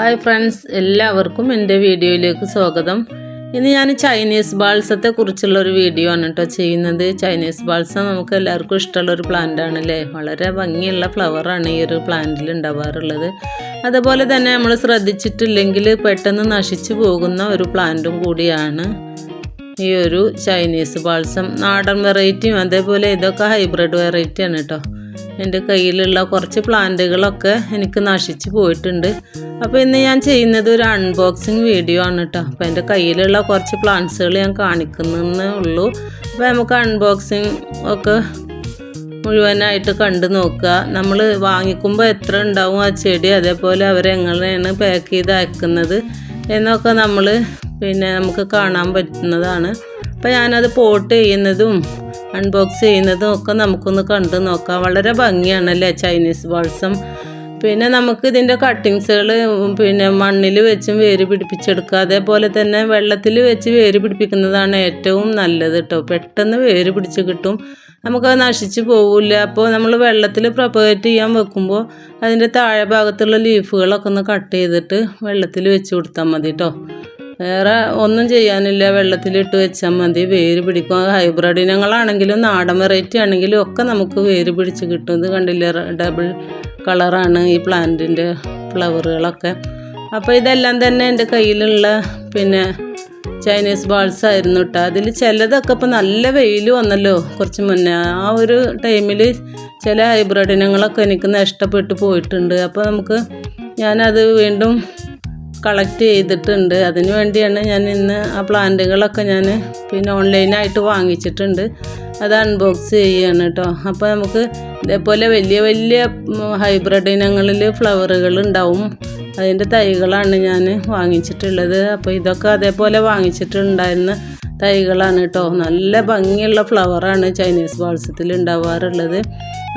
Hi friends എല്ലാവർക്കും എന്റെ വീഡിയോയിലേക്ക് സ്വാഗതം. ഇന്ന് ഞാൻ ചൈനീസ് ബാൾസത്തെ കുറിച്ചുള്ള ഒരു വീഡിയോ ആണ് കേട്ടോ ചെയ്യുന്നത്. ചൈനീസ് ബാൾസം നമുക്ക് എല്ലാവർക്കും ഇഷ്ടമുള്ള ഒരു പ്ലാന്റ് ആണല്ലേ? വളരെ ഭംഗിയുള്ള ഫ്ലവറാണ് ഈ ഒരു പ്ലാന്റിൽ ഉണ്ടാവാറുള്ളത്. അതുപോലെ തന്നെ നമ്മൾ ശ്രദ്ധിച്ചിട്ടില്ലെങ്കിൽ പെട്ടെന്ന് നശിച്ചു പോകുന്ന ഒരു പ്ലാന്റും കൂടിയാണ് ഈ ഒരു ചൈനീസ് ബാൾസം. നാടൻ വെറൈറ്റിയും അതേപോലെ ഇതൊക്കെ ഹൈബ്രിഡ് വെറൈറ്റിയാണ് കേട്ടോ. എന്റെ കയ്യിലുള്ള കുറച്ച് പ്ലാന്റുകളൊക്കെ എനിക്ക് നശിച്ചു പോയിട്ടുണ്ട്. അപ്പോൾ ഇന്ന് ഞാൻ ചെയ്യുന്നത് ഒരു അൺബോക്സിങ് വീഡിയോ ആണ് കേട്ടോ അപ്പോൾ എന്റെ കയ്യിലുള്ള കുറച്ച് പ്ലാന്റ്സുകൾ ഞാൻ കാണിക്കുന്നേ ഉള്ളൂ. അപ്പോൾ നമുക്ക് അൺബോക്സിങ് ഒക്കെ മുഴുവനായിട്ട് കണ്ടു നോക്കുക. നമ്മൾ വാങ്ങിക്കുമ്പോൾ എത്ര ഉണ്ടാവും ആ ചെടി അതേപോലെ അവരെങ്ങനെയാണ് പാക്ക് ചെയ്ത് അയക്കുന്നത് എന്നൊക്കെ നമ്മൾ പിന്നെ നമുക്ക് കാണാൻ പറ്റുന്നതാണ്. അപ്പോൾ ഞാനത് പോട്ട് ചെയ്യുന്നതും അൺബോക്സ് ചെയ്യുന്നതും ഒക്കെ നമുക്കൊന്ന് കണ്ടു നോക്കാം. വളരെ ഭംഗിയാണല്ലേ ചൈനീസ് ബോൾസും പിന്നെ നമുക്ക് ഇതിന്റെ കട്ടിങ്സുകൾ പിന്നെ മണ്ണിൽ വെച്ചും വേര് പിടിപ്പിച്ചെടുക്കുക. അതേപോലെ തന്നെ വെള്ളത്തിൽ വെച്ച് വേര് പിടിപ്പിക്കുന്നതാണ് ഏറ്റവും നല്ലത് കേട്ടോ പെട്ടെന്ന് വേര് പിടിച്ച് കിട്ടും. നമുക്കത് നശിച്ചു പോവില്ല. അപ്പോൾ നമ്മൾ വെള്ളത്തിൽ പ്രൊപ്പഗേറ്റ് ചെയ്യാൻ വെക്കുമ്പോൾ അതിന്റെ താഴെ ഭാഗത്തുള്ള ലീഫുകളൊക്കെ ഒന്ന് കട്ട് ചെയ്തിട്ട് വെള്ളത്തിൽ വെച്ച് കൊടുത്താൽ മതി കേട്ടോ വേറെ ഒന്നും ചെയ്യാനില്ല. വെള്ളത്തിലിട്ട് വെച്ചാൽ മതി. വേര് പിടിക്കും. ഹൈബ്രിഡ് ഇനങ്ങളാണെങ്കിലും നാടൻ വെറൈറ്റി ആണെങ്കിലും ഒക്കെ നമുക്ക് വേര് പിടിച്ച് കിട്ടും. ഇത് കണ്ടില്ലേ? ഡബിൾ കളറാണ് ഈ പ്ലാന്റിന്റെ ഫ്ലവറുകളൊക്കെ അപ്പോൾ ഇതെല്ലാം തന്നെ എന്റെ കയ്യിലുള്ള പിന്നെ ചൈനീസ് ബാൾസ് ആയിരുന്നു കേട്ടോ അതിൽ ചിലതൊക്കെ ഇപ്പോൾ നല്ല വെയിൽ വന്നല്ലോ കുറച്ച് മുന്നേ. ആ ഒരു ടൈമിൽ ചില ഹൈബ്രിഡ് ഇനങ്ങളൊക്കെ എനിക്ക് നഷ്ടപ്പെട്ടു പോയിട്ടുണ്ട്. അപ്പോൾ നമുക്ക് ഞാനത് വീണ്ടും കളക്ട് ചെയ്തിട്ടുണ്ട്. അതിന് വേണ്ടിയാണ് ഞാൻ ഇന്ന് ആ പ്ലാന്റുകളൊക്കെ ഞാൻ പിന്നെ ഓൺലൈനായിട്ട് വാങ്ങിച്ചിട്ടുണ്ട്. അത് അൺബോക്സ് ചെയ്യാണ് കേട്ടോ അപ്പോൾ നമുക്ക് ഇതേപോലെ വലിയ വലിയ ഹൈബ്രിഡ് ഇനങ്ങളിൽ ഫ്ലവറുകൾ ഉണ്ടാവും. അതിന്റെ തൈകളാണ് ഞാൻ വാങ്ങിച്ചിട്ടുള്ളത്. അപ്പോൾ ഇതൊക്കെ അതേപോലെ വാങ്ങിച്ചിട്ടുണ്ടായിരുന്ന തൈകളാണ് കേട്ടോ നല്ല ഭംഗിയുള്ള ഫ്ലവറാണ് ചൈനീസ് വാൾസത്തിൽ ഉണ്ടാവാറുള്ളത്.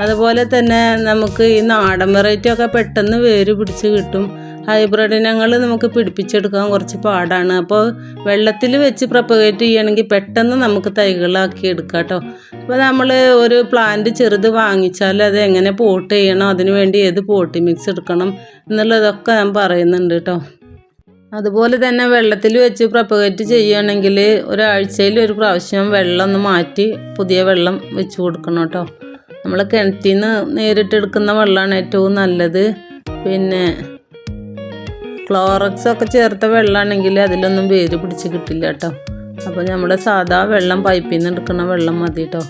അതുപോലെ തന്നെ നമുക്ക് ഈ നാടൻ വെറൈറ്റി ഒക്കെ പെട്ടെന്ന് വേര് പിടിച്ച് കിട്ടും. ഹൈബ്രിഡ് ഇനങ്ങൾ നമുക്ക് പിടിപ്പിച്ചെടുക്കാൻ കുറച്ച് പാടാണ്. അപ്പോൾ വെള്ളത്തിൽ വെച്ച് പ്രൊപ്പഗേറ്റ് ചെയ്യണമെങ്കിൽ പെട്ടെന്ന് നമുക്ക് തൈകളാക്കി എടുക്കാം കേട്ടോ അപ്പോൾ നമ്മൾ ഒരു പ്ലാന്റ് ചെറുത് വാങ്ങിച്ചാൽ അത് എങ്ങനെ പോട്ട് ചെയ്യണം അതിനുവേണ്ടി ഏത് പോട്ടി മിക്സ് എടുക്കണം എന്നുള്ളതൊക്കെ ഞാൻ പറയുന്നുണ്ട് കേട്ടോ അതുപോലെ തന്നെ വെള്ളത്തിൽ വെച്ച് പ്രൊപ്പഗേറ്റ് ചെയ്യുകയാണെങ്കിൽ ഒരാഴ്ചയിൽ ഒരു പ്രാവശ്യം വെള്ളം ഒന്ന് മാറ്റി പുതിയ വെള്ളം വെച്ച് കൊടുക്കണം കേട്ടോ നമ്മൾ കിണറ്റിൽ നിന്ന് നേരിട്ടെടുക്കുന്ന വെള്ളമാണ് ഏറ്റവും നല്ലത്. പിന്നെ ക്ലോറക്സ് ഒക്കെ ചേർത്ത വെള്ളമാണെങ്കിൽ അതിലൊന്നും വേര് പിടിച്ച് കിട്ടില്ല കേട്ടോ അപ്പോൾ നമ്മുടെ സാധാ വെള്ളം പൈപ്പിൽ നിന്ന് എടുക്കുന്ന വെള്ളം മതി കേട്ടോ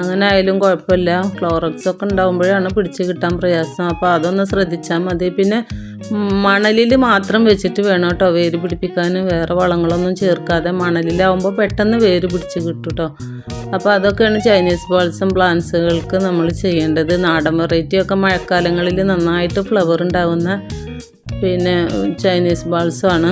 അങ്ങനെ ആയാലും കുഴപ്പമില്ല. ക്ലോറക്സ് ഒക്കെ ഉണ്ടാകുമ്പോഴാണ് പിടിച്ച് കിട്ടാൻ പ്രയാസം. അപ്പോൾ അതൊന്ന് ശ്രദ്ധിച്ചാൽ മതി. പിന്നെ മണലിൽ മാത്രം വെച്ചിട്ട് വേണം കേട്ടോ വേര് പിടിപ്പിക്കാൻ വേറെ വളങ്ങളൊന്നും ചേർക്കാതെ മണലിലാവുമ്പോൾ പെട്ടെന്ന് വേര് പിടിച്ച് കിട്ടും കേട്ടോ അപ്പോൾ അതൊക്കെയാണ് ചൈനീസ് ബോൾസം പ്ലാന്റ്സുകൾക്ക് നമ്മൾ ചെയ്യേണ്ടത്. നാടൻ വെറൈറ്റി ഒക്കെ മഴക്കാലങ്ങളിൽ നന്നായിട്ട് ഫ്ലവർ ഉണ്ടാകുന്ന പിന്നെ ചൈനീസ് ബാൾസാണ്.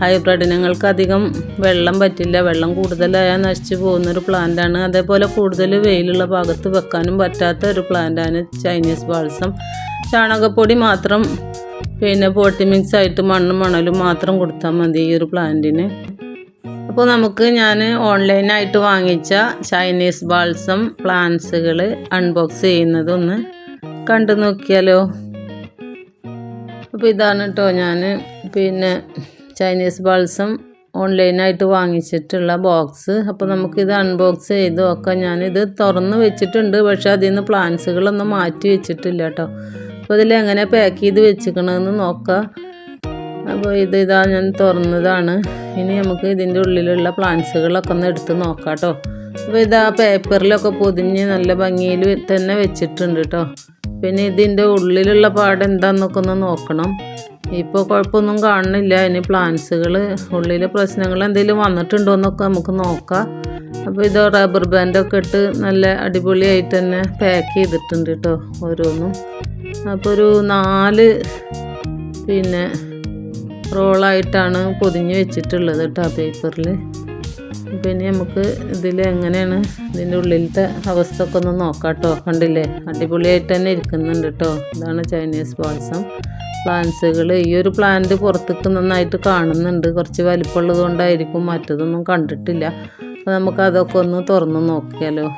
ഹൈബ്രിഡ് ഇനങ്ങൾക്ക് അധികം വെള്ളം പറ്റില്ല. വെള്ളം കൂടുതലായാൽ നശിച്ചു പോകുന്നൊരു പ്ലാന്റാണ് അതേപോലെ കൂടുതൽ വെയിലുള്ള ഭാഗത്ത് വെക്കാനും പറ്റാത്ത ഒരു പ്ലാന്റാണ് ചൈനീസ് ബാൾസം. ചാണകപ്പൊടി മാത്രം പിന്നെ പോട്ടി മിക്സ് ആയിട്ട് മണ്ണും മണലും മാത്രം കൊടുത്താൽ മതി ഈ ഒരു പ്ലാന്റിന് അപ്പോൾ നമുക്ക് ഞാൻ ഓൺലൈനായിട്ട് വാങ്ങിച്ച ചൈനീസ് ബാൾസം പ്ലാന്റ്സുകൾ അൺബോക്സ് ചെയ്യുന്നതൊന്ന് കണ്ടു നോക്കിയാലോ. അപ്പോൾ ഇതാണ് കേട്ടോ ഞാൻ പിന്നെ ചൈനീസ് ബാൾസം ഓൺലൈനായിട്ട് വാങ്ങിച്ചിട്ടുള്ള ബോക്സ് അപ്പോൾ നമുക്കിത് അൺബോക്സ് ചെയ്ത് ഒക്കെ ഞാനിത് തുറന്ന് വെച്ചിട്ടുണ്ട്. പക്ഷേ അതിൽ നിന്ന് പ്ലാന്റ്സുകളൊന്നും മാറ്റി വെച്ചിട്ടില്ല കേട്ടോ അപ്പോൾ ഇതിൽ എങ്ങനെ പാക്ക് ചെയ്ത് വെച്ചിക്കണമെന്ന് നോക്കാം. അപ്പോൾ ഇത് ഇതാ ഞാൻ തുറന്നതാണ്. ഇനി നമുക്ക് ഇതിന്റെ ഉള്ളിലുള്ള പ്ലാന്റ്സുകളൊക്കെ ഒന്ന് എടുത്ത് നോക്കാം കേട്ടോ അപ്പോൾ ഇതാ പേപ്പറിലൊക്കെ പൊതിഞ്ഞ് നല്ല ഭംഗിയിൽ തന്നെ വെച്ചിട്ടുണ്ട് കേട്ടോ പിന്നെ ഇതിന്റെ ഉള്ളിലുള്ള പാട് എന്താണെന്നൊക്കെ ഒന്ന് നോക്കണം. ഇപ്പോൾ കുഴപ്പമൊന്നും കാണുന്നില്ല. ഇനി പ്ലാന്റ്സുകൾ ഉള്ളിലെ പ്രശ്നങ്ങൾ എന്തെങ്കിലും വന്നിട്ടുണ്ടോ എന്നൊക്കെ നമുക്ക് നോക്കാം. അപ്പോൾ ഇത് റബ്ബർ ബാൻഡൊക്കെ ഇട്ട് നല്ല അടിപൊളിയായിട്ട് തന്നെ പാക്ക് ചെയ്തിട്ടുണ്ട് കേട്ടോ ഓരോന്നും. അപ്പോൾ ഒരു നാല് പിന്നെ റോളായിട്ടാണ് പൊതിഞ്ഞ് വെച്ചിട്ടുള്ളത് കേട്ടോ പേപ്പറിൽ പിന്നെ നമുക്ക് ഇതിൽ എങ്ങനെയാണ് ഇതിന്റെ ഉള്ളിലത്തെ അവസ്ഥ ഒക്കെ ഒന്ന് നോക്കാം കേട്ടോ കണ്ടില്ലേ? അടിപൊളിയായിട്ട് തന്നെ ഇരിക്കുന്നുണ്ട് കേട്ടോ ഇതാണ് ചൈനീസ് ബോൾസം പ്ലാന്റ്സുകൾ ഈ ഒരു പ്ലാന്റ് പുറത്തേക്ക് നന്നായിട്ട് കാണുന്നുണ്ട്. കുറച്ച് വലിപ്പമുള്ളത് കൊണ്ടായിരിക്കും മറ്റതൊന്നും കണ്ടിട്ടില്ല. അപ്പോൾ നമുക്ക് അതൊക്കെ ഒന്ന് തുറന്ന് നോക്കിയാലോ.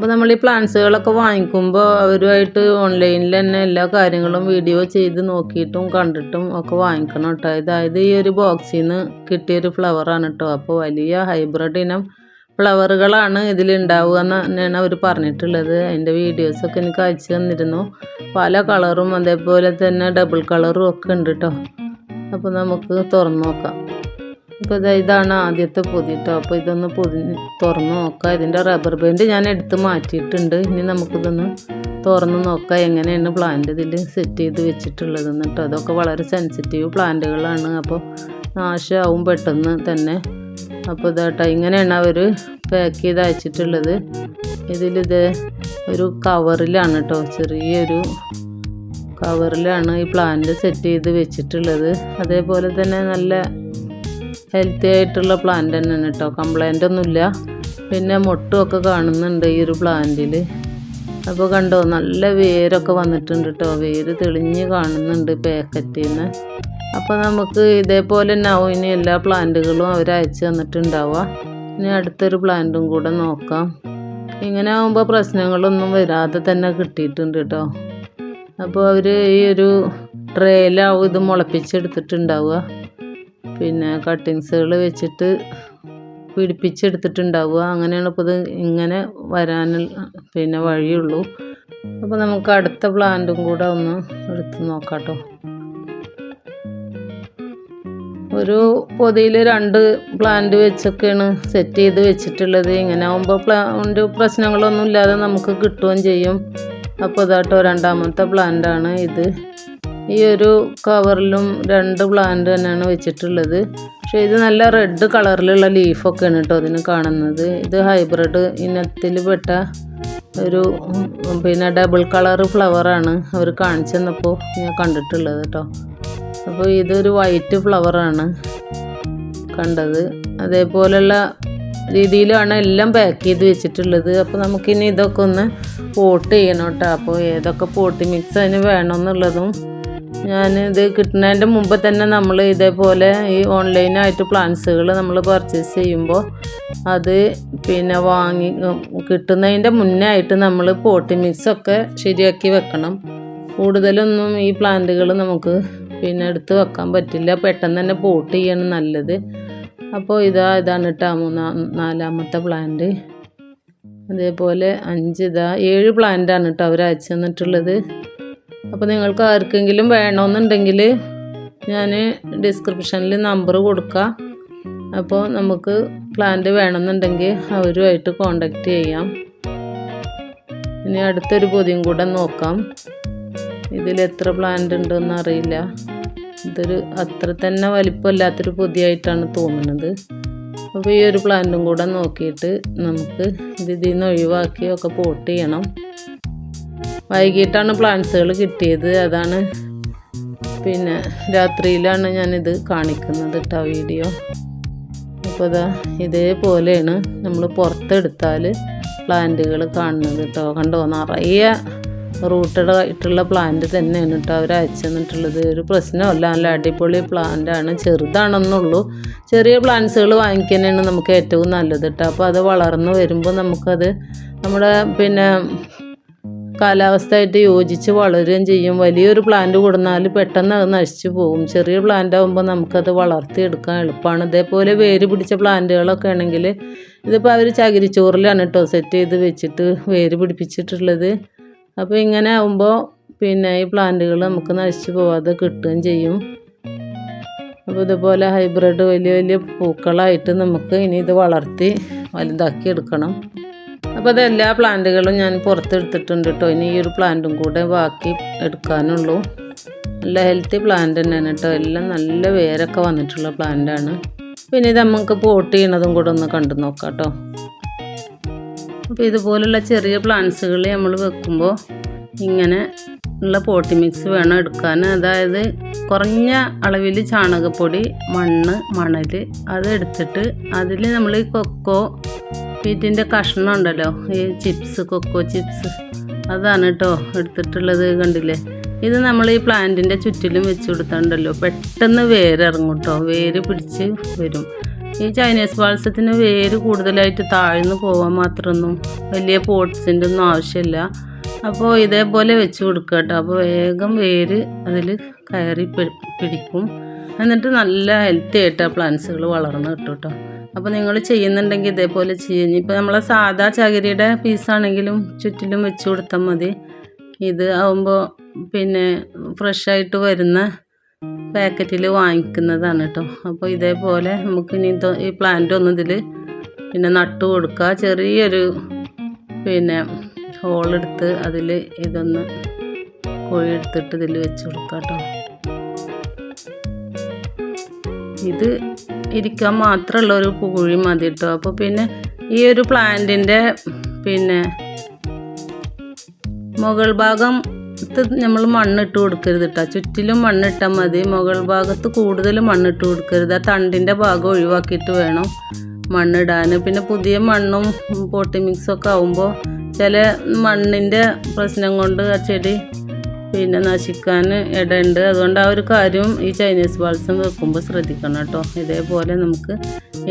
അപ്പോൾ നമ്മൾ ഈ പ്ലാന്റ്സുകളൊക്കെ വാങ്ങിക്കുമ്പോൾ അവരുമായിട്ട് ഓൺലൈനിൽ തന്നെ എല്ലാ കാര്യങ്ങളും വീഡിയോ ചെയ്ത് നോക്കിയിട്ടും കണ്ടിട്ടും ഒക്കെ വാങ്ങിക്കണം കേട്ടോ. അതായത് ഈ ഒരു ബോക്സിൽ നിന്ന് കിട്ടിയൊരു ഫ്ലവറാണ് കേട്ടോ. അപ്പോൾ വലിയ ഹൈബ്രിഡ് ഇനം ഫ്ലവറുകളാണ് ഇതിലുണ്ടാവുക എന്ന് തന്നെയാണ് അവർ പറഞ്ഞിട്ടുള്ളത്. അതിന്റെ വീഡിയോസൊക്കെ എനിക്ക് അയച്ചു തന്നിരുന്നു. പല കളറും അതേപോലെ തന്നെ ഡബിൾ കളറും ഒക്കെ ഉണ്ട് കേട്ടോ. അപ്പോൾ നമുക്ക് തുറന്നു നോക്കാം. അപ്പോൾ ഇതാ ഇതാണ് ആദ്യത്തെ പൊതി കേട്ടോ അപ്പോൾ ഇതൊന്ന് പൊതി തുറന്ന് നോക്കാം. ഇതിന്റെ റബ്ബർ ബാൻഡ് ഞാൻ എടുത്ത് മാറ്റിയിട്ടുണ്ട്. ഇനി നമുക്കിതൊന്ന് തുറന്ന് നോക്കാം. എങ്ങനെയാണ് പ്ലാന്റ് ഇതിൽ സെറ്റ് ചെയ്ത് വെച്ചിട്ടുള്ളതെന്ന് കേട്ടോ അതൊക്കെ വളരെ സെൻസിറ്റീവ് പ്ലാന്റുകളാണ് അപ്പോൾ നാശമാവും പെട്ടെന്ന് തന്നെ. അപ്പോൾ ഇതാട്ടോ ഇങ്ങനെയാണ് അവർ പാക്ക് ചെയ്ത് അയച്ചിട്ടുള്ളത്. ഇതിലിത് ഒരു കവറിലാണ് കേട്ടോ ചെറിയൊരു കവറിലാണ് ഈ പ്ലാന്റ് സെറ്റ് ചെയ്ത് വെച്ചിട്ടുള്ളത്. അതേപോലെ തന്നെ നല്ല ഹെൽത്തി ആയിട്ടുള്ള പ്ലാന്റ് തന്നെയാണ് കേട്ടോ കംപ്ലൈന്റ് ഒന്നുമില്ല. പിന്നെ മൊട്ടുമൊക്കെ കാണുന്നുണ്ട് ഈ ഒരു പ്ലാന്റിൽ അപ്പോൾ കണ്ടോ നല്ല വേരൊക്കെ വന്നിട്ടുണ്ട് കേട്ടോ വേര് തെളിഞ്ഞ് കാണുന്നുണ്ട് പാക്കറ്റിൽ നിന്ന് അപ്പോൾ നമുക്ക് ഇതേപോലെ തന്നെ ആവും ഇനി എല്ലാ പ്ലാന്റുകളും അവർ അയച്ചു തന്നിട്ടുണ്ടാവുക ഇനി അടുത്തൊരു പ്ലാന്റും കൂടെ നോക്കാം. ഇങ്ങനെ ആകുമ്പോൾ പ്രശ്നങ്ങളൊന്നും വരാതെ തന്നെ കിട്ടിയിട്ടുണ്ട് കേട്ടോ അപ്പോൾ അവർ ഈ ഒരു ട്രേയിലാവും ഇത് മുളപ്പിച്ചെടുത്തിട്ടുണ്ടാവുക. പിന്നെ കട്ടിങ്സുകൾ വെച്ചിട്ട് പിടിപ്പിച്ചെടുത്തിട്ടുണ്ടാവുക. അങ്ങനെയാണ് ഇപ്പോൾ ഇത് ഇങ്ങനെ വരാൻ പിന്നെ വഴിയുള്ളൂ. അപ്പോൾ നമുക്ക് അടുത്ത പ്ലാന്റും കൂടെ ഒന്ന് എടുത്ത് നോക്കാം കേട്ടോ ഒരു പൊതിയിൽ രണ്ട് പ്ലാന്റ് വെച്ചൊക്കെയാണ് സെറ്റ് ചെയ്ത് വെച്ചിട്ടുള്ളത്. ഇങ്ങനെ ആകുമ്പോൾ പ്ലാന്റ് പ്രശ്നങ്ങളൊന്നും ഇല്ലാതെ നമുക്ക് കിട്ടുകയും ചെയ്യും. അപ്പോൾ ഇതാട്ടോ രണ്ടാമത്തെ പ്ലാന്റാണ് ഇത്. ഈ ഒരു കവറിലും രണ്ട് പ്ലാന്റ് തന്നെയാണ് വെച്ചിട്ടുള്ളത്. പക്ഷേ ഇത് നല്ല റെഡ് കളറിലുള്ള ലീഫൊക്കെയാണ് കേട്ടോ അതിന് കാണുന്നത്. ഇത് ഹൈബ്രിഡ് ഇനത്തിൽ പെട്ട ഒരു പിന്നെ ഡബിൾ കളർ ഫ്ലവറാണ് അവർ കാണിച്ചു തന്നപ്പോൾ ഞാൻ കണ്ടിട്ടുള്ളത് കേട്ടോ. അപ്പോൾ ഇതൊരു വൈറ്റ് ഫ്ലവറാണ് കണ്ടത്. അതേപോലെയുള്ള രീതിയിലാണ് എല്ലാം പാക്ക് ചെയ്ത് വെച്ചിട്ടുള്ളത്. അപ്പോൾ നമുക്കിനി ഇതൊക്കെ ഒന്ന് പോട്ട് ചെയ്യണം കേട്ടോ. അപ്പോൾ ഏതൊക്കെ പോട്ട് മിക്സ് അതിന് വേണമെന്നുള്ളതും ഞാൻ ഇത് കിട്ടുന്നതിന്റെ മുമ്പ് തന്നെ നമ്മൾ ഇതേപോലെ ഈ ഓൺലൈനായിട്ട് പ്ലാൻസുകൾ നമ്മൾ പർച്ചേസ് ചെയ്യുമ്പോൾ അത് പിന്നെ വാങ്ങി കിട്ടുന്നതിന്റെ മുന്നേ ആയിട്ട് നമ്മൾ പോട്ടി മിക്സൊക്കെ ശരിയാക്കി വെക്കണം. കൂടുതലൊന്നും ഈ പ്ലാന്റുകൾ നമുക്ക് പിന്നെ എടുത്ത് വെക്കാൻ പറ്റില്ല. പെട്ടെന്ന് തന്നെ പോട്ട് ചെയ്യാണ് നല്ലത്. അപ്പോൾ ഇതാ ഇതാണ് കേട്ടോ മൂന്നാ നാലാമത്തെ പ്ലാന്റ്. അതേപോലെ അഞ്ച് ഇതാ ഏഴ് പ്ലാന്റാണ് കേട്ടോ അവർ അയച്ചു തന്നിട്ടുള്ളത് അപ്പോൾ നിങ്ങൾക്ക് ആർക്കെങ്കിലും വേണമെന്നുണ്ടെങ്കിൽ ഞാൻ ഡിസ്ക്രിപ്ഷനിൽ നമ്പർ കൊടുക്കാം. അപ്പോൾ നമുക്ക് പ്ലാന്റ് വേണമെന്നുണ്ടെങ്കിൽ അവരുമായിട്ട് കോണ്ടാക്ട് ചെയ്യാം. ഇനി അടുത്തൊരു പൊതിയും കൂടെ നോക്കാം. ഇതിൽ എത്ര പ്ലാന്റ് ഉണ്ടെന്ന് അറിയില്ല. ഇതൊരു അത്ര തന്നെ വലിപ്പമില്ലാത്തൊരു പൊതിയായിട്ടാണ് തോന്നുന്നത്. അപ്പോൾ ഈ ഒരു പ്ലാന്റും കൂടെ നോക്കിയിട്ട് നമുക്ക് ഇത് ഇതിൽ നിന്ന് ഒഴിവാക്കി ഒക്കെ പോട്ട് ചെയ്യണം. വൈകിട്ടാണ് പ്ലാന്റ്സുകൾ കിട്ടിയത്. അതാണ് പിന്നെ രാത്രിയിലാണ് ഞാനിത് കാണിക്കുന്നത് കേട്ടോ വീഡിയോ. അപ്പോൾ ഇതാ ഇതേപോലെയാണ് നമ്മൾ പുറത്തെടുത്താൽ പ്ലാന്റുകൾ കാണുന്നത് കേട്ടോ കണ്ടോ? നിറയെ റൂട്ടഡ് ആയിട്ടുള്ള പ്ലാന്റ് തന്നെയാണ് കേട്ടോ അവർ അയച്ചു തന്നിട്ടുള്ളത് ഒരു പ്രശ്നമല്ല നല്ല അടിപൊളി പ്ലാന്റാണ് ചെറുതാണെന്നുള്ളൂ. ചെറിയ പ്ലാന്റ്സുകൾ വാങ്ങിക്കാനാണ് നമുക്ക് ഏറ്റവും നല്ലത് കേട്ടോ അപ്പോൾ അത് വളർന്നു വരുമ്പോൾ നമുക്കത് നമ്മുടെ പിന്നെ കാലാവസ്ഥയായിട്ട് യോജിച്ച് വളരുകയും ചെയ്യും. വലിയൊരു പ്ലാന്റ് കൊടുന്നാൽ പെട്ടെന്ന് അത് നശിച്ചു പോകും. ചെറിയ പ്ലാന്റ് ആകുമ്പോൾ നമുക്കത് വളർത്തിയെടുക്കാൻ എളുപ്പമാണ് ഇതേപോലെ വേര് പിടിച്ച പ്ലാന്റുകളൊക്കെ ആണെങ്കിൽ ഇതിപ്പോൾ അവർ ചകിരിച്ചോറിലാണ് കേട്ടോ സെറ്റ് ചെയ്ത് വെച്ചിട്ട് വേര് പിടിപ്പിച്ചിട്ടുള്ളത്. അപ്പോൾ ഇങ്ങനെ ആകുമ്പോൾ പിന്നെ ഈ പ്ലാന്റുകൾ നമുക്ക് നശിച്ചു പോവാതെ കിട്ടുകയും ചെയ്യും. അപ്പോൾ ഇതുപോലെ ഹൈബ്രിഡ് വലിയ വലിയ പൂക്കളായിട്ട് നമുക്ക് ഇനി ഇത് വളർത്തി വലുതാക്കി എടുക്കണം അപ്പോൾ അത് എല്ലാ പ്ലാന്റുകളും ഞാൻ പുറത്തെടുത്തിട്ടുണ്ട് കേട്ടോ. ഇനി ഈ ഒരു പ്ലാന്റും കൂടെ ബാക്കി എടുക്കാനുള്ളൂ. നല്ല ഹെൽത്തി പ്ലാന്റ് തന്നെയാണ് കേട്ടോ. എല്ലാം നല്ല വേരൊക്കെ വന്നിട്ടുള്ള പ്ലാന്റാണ് പിന്നെ ഇത് നമുക്ക് പോട്ട് ചെയ്യണതും കൂടെ ഒന്ന് കണ്ടു നോക്കാം കേട്ടോ. അപ്പോൾ ഇതുപോലുള്ള ചെറിയ പ്ലാന്റ്സുകൾ നമ്മൾ വെക്കുമ്പോൾ ഇങ്ങനെ ഉള്ള പോട്ടി മിക്സ് വേണം എടുക്കാൻ. അതായത് കുറഞ്ഞ അളവിൽ ചാണകപ്പൊടി മണ്ണ് മണൽ അത് എടുത്തിട്ട് അതിൽ നമ്മൾ കൊക്കോ പീറ്റിന്റെ കഷ്ണം ഉണ്ടല്ലോ ഈ ചിപ്സ് കൊക്കോ ചിപ്സ് അതാണ് കേട്ടോ എടുത്തിട്ടുള്ളത് കണ്ടില്ലേ? ഇത് നമ്മൾ ഈ പ്ലാന്റിന്റെ ചുറ്റിലും വെച്ച് കൊടുത്തുണ്ടല്ലോ. പെട്ടെന്ന് വേരിറങ്ങും കേട്ടോ വേര് പിടിച്ച് വരും. ഈ ചൈനീസ് ബാൾസത്തിന് വേര് കൂടുതലായിട്ട് താഴ്ന്നു പോകാൻ മാത്രമൊന്നും വലിയ പോട്ട്സിന്റെ ഒന്നും ആവശ്യമില്ല. അപ്പോൾ ഇതേപോലെ വെച്ച് കൊടുക്കുക കേട്ടോ അപ്പോൾ വേഗം വേര് അതിൽ കയറി പിടിക്കും. എന്നിട്ട് നല്ല ഹെൽത്തി ആയിട്ട് ആ പ്ലാന്റ്സുകൾ വളർന്ന് കിട്ടും കേട്ടോ അപ്പോൾ നിങ്ങൾ ചെയ്യുന്നുണ്ടെങ്കിൽ ഇതേപോലെ ചെയ്യുക ഇപ്പോൾ നമ്മളെ സാധാ ചകിരിയുടെ പീസാണെങ്കിലും ചുറ്റിലും വെച്ച് കൊടുത്താൽ മതി. ഇത് ആവുമ്പോൾ പിന്നെ ഫ്രഷായിട്ട് വരുന്ന പാക്കറ്റിൽ വാങ്ങിക്കുന്നതാണ് കേട്ടോ അപ്പോൾ ഇതേപോലെ നമുക്ക് ഇനി ഈ പ്ലാന്റ് ഒന്നും പിന്നെ നട്ടു കൊടുക്കുക ചെറിയൊരു പിന്നെ ഹോളെടുത്ത് അതിൽ ഇതൊന്ന് കോഴി എടുത്തിട്ട് ഇതിൽ വെച്ച് കൊടുക്കുക കേട്ടോ ഇത് ഇരിക്കാൻ മാത്രമുള്ള ഒരു കുഴി മതി കേട്ടോ അപ്പോൾ പിന്നെ ഈ ഒരു പ്ലാന്റിന്റെ പിന്നെ മുകൾ ഭാഗം നമ്മൾ മണ്ണിട്ട് കൊടുക്കരുത് കേട്ടോ ചുറ്റിലും മണ്ണിട്ടാൽ മതി. മുകൾ ഭാഗത്ത് കൂടുതൽ മണ്ണിട്ട് കൊടുക്കരുത്. ആ തണ്ടിന്റെ ഭാഗം ഒഴിവാക്കിയിട്ട് വേണം മണ്ണിടാൻ പിന്നെ പുതിയ മണ്ണും പോട്ടി മിക്സൊക്കെ ആവുമ്പോൾ ചില മണ്ണിന്റെ പ്രശ്നം കൊണ്ട് ആ ചെടി പിന്നെ നശിക്കാൻ ഇടയുണ്ട്. അതുകൊണ്ട് ആ ഒരു കാര്യം ഈ ചൈനീസ് ബാൾസം വെക്കുമ്പോൾ ശ്രദ്ധിക്കണം കേട്ടോ. ഇതേപോലെ നമുക്ക്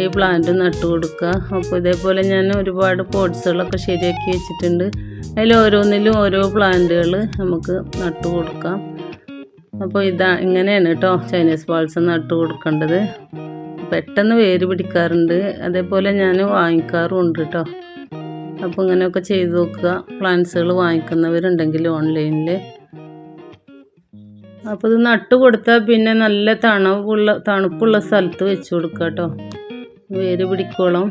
ഈ പ്ലാന്റ് നട്ടു കൊടുക്കുക. അപ്പോൾ ഇതേപോലെ ഞാൻ ഒരുപാട് പോട്സുകളൊക്കെ ശരിയാക്കി വെച്ചിട്ടുണ്ട്. അതിൽ ഓരോന്നിലും ഓരോ പ്ലാന്റുകൾ നമുക്ക് നട്ടു കൊടുക്കാം. അപ്പോൾ ഇതാ ഇങ്ങനെയാണ് കേട്ടോ ചൈനീസ് ബാൾസം നട്ടു കൊടുക്കേണ്ടത്. പെട്ടെന്ന് വേര് പിടിക്കാറുണ്ട്. അതേപോലെ ഞാൻ വാങ്ങിക്കാറുമുണ്ട് കേട്ടോ. അപ്പോൾ ഇങ്ങനെയൊക്കെ ചെയ്ത് നോക്കുക. പ്ലാന്റ്സുകൾ വാങ്ങിക്കുന്നവരുണ്ടെങ്കിൽ ഓൺലൈനിൽ അപ്പോൾ ഇത് നട്ട് കൊടുത്താൽ പിന്നെ നല്ല തണുപ്പുള്ള തണുപ്പുള്ള സ്ഥലത്ത് വെച്ച് കൊടുക്കുക കേട്ടോ വേര് പിടിക്കോളം.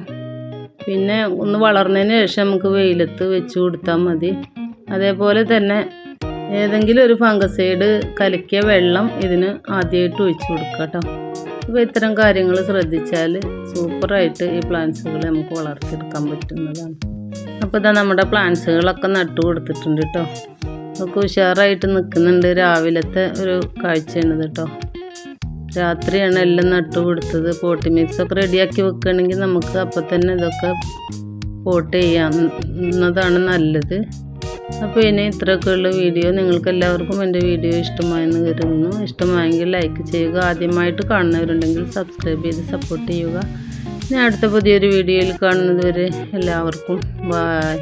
പിന്നെ ഒന്ന് വളർന്നതിന് ശേഷം നമുക്ക് വെയിലത്ത് വെച്ച് കൊടുത്താൽ മതി. അതേപോലെ തന്നെ ഏതെങ്കിലും ഒരു ഫംഗസൈഡ് കലക്കിയ വെള്ളം ഇതിന് ആദ്യമായിട്ട് ഒഴിച്ച് കൊടുക്കുക കേട്ടോ അപ്പോൾ ഇത്തരം കാര്യങ്ങൾ ശ്രദ്ധിച്ചാൽ സൂപ്പറായിട്ട് ഈ പ്ലാന്റ്സുകൾ നമുക്ക് വളർത്തിയെടുക്കാൻ പറ്റുന്നതാണ്. അപ്പോൾ ഇതാ നമ്മുടെ പ്ലാന്റ്സുകളൊക്കെ നട്ടു കൊടുത്തിട്ടുണ്ട് കേട്ടോ ഒക്കെ ഉഷാറായിട്ട് നിൽക്കുന്നുണ്ട് രാവിലത്തെ ഒരു കാഴ്ചയാണ് കേട്ടോ. രാത്രിയാണ് എല്ലാം നട്ടു കൊടുത്തത്. പോട്ടി മിക്സ് ഒക്കെ റെഡിയാക്കി വെക്കുകയാണെങ്കിൽ നമുക്ക് അപ്പം തന്നെ ഇതൊക്കെ പോട്ട് ചെയ്യാവുന്നതാണ് നല്ലത്. അപ്പോൾ ഇനി ഇത്രയൊക്കെയുള്ള വീഡിയോ നിങ്ങൾക്ക് എല്ലാവർക്കും എന്റെ വീഡിയോ ഇഷ്ടമായെന്ന് കരുതുന്നു. ഇഷ്ടമായെങ്കിൽ ലൈക്ക് ചെയ്യുക. ആദ്യമായിട്ട് കാണുന്നവരുണ്ടെങ്കിൽ സബ്സ്ക്രൈബ് ചെയ്ത് സപ്പോർട്ട് ചെയ്യുക. ഞാൻ അടുത്ത പുതിയൊരു വീഡിയോയിൽ കാണുന്നതുവരെ എല്ലാവർക്കും ബായ്